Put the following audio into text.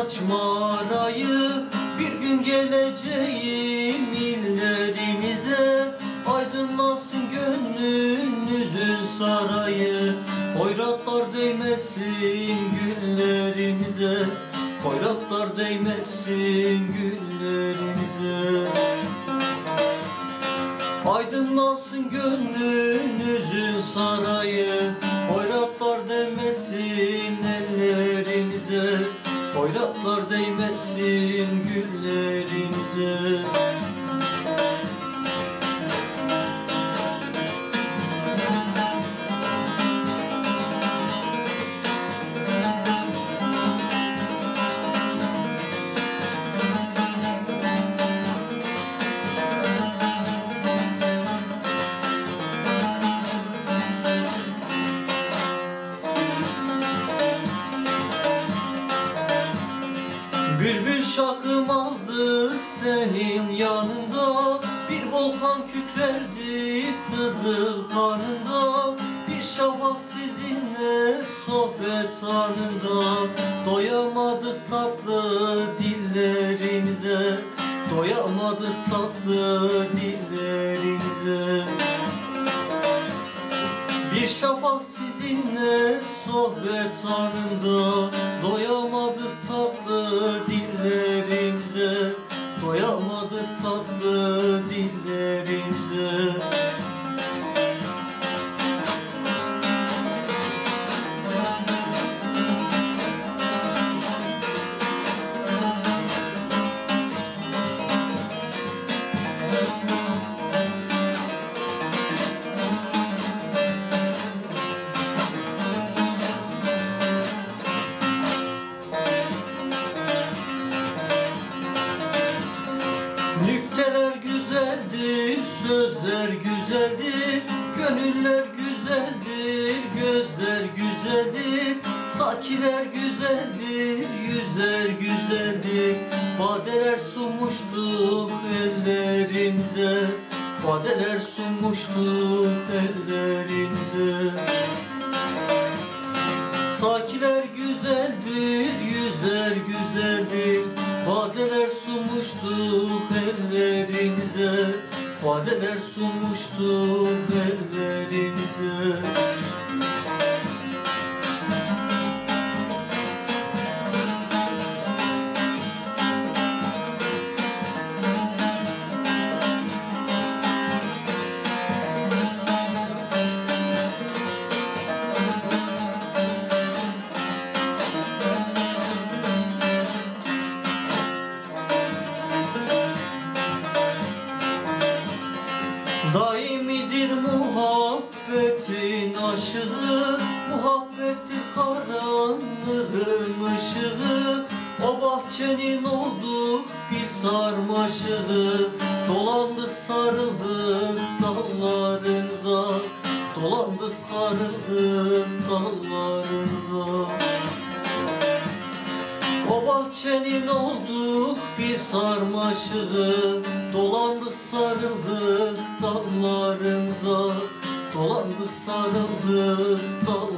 açma arayı. Bir gün geleceğim illerinize Aydınlasın gönlünüzün sarayı. Hoyratlar değmesin güllerinize. Hoyratlar değmesin güllerinize. Aydınlansın gönlünüzün sarayı güllerinize Bülbül şakımazdı senin yanında Bir volkan kükrerdi kızıl kanında Bir şafak sizinle sohbet anında. Doyamadık tatlı dillerinize. Doyamadık tatlı dillerinize. Bir şafak sizinle sohbet anında. Doyamadık tatlı dillerinize güzeldir, sözler güzeldir Gönüller güzeldir, gözler güzeldir Sakiler güzeldir, yüzler güzeldir. Badeler sunmuştuk ellerinize Badeler sunmuştuk ellerinize Sakiler güzeldir Vadeler sunmuştuk ellerinize Vadeler sunmuştuk ellerinize ışığı O bahçenin olduk bir sarmaşığı. Dolandık sarıldık dallarınıza Dolandık sarıldık dallarınıza o bahçenin olduk bir sarmaşığı. Dolandık sarıldık dallarınıza Dolandık sarıldık dallarınıza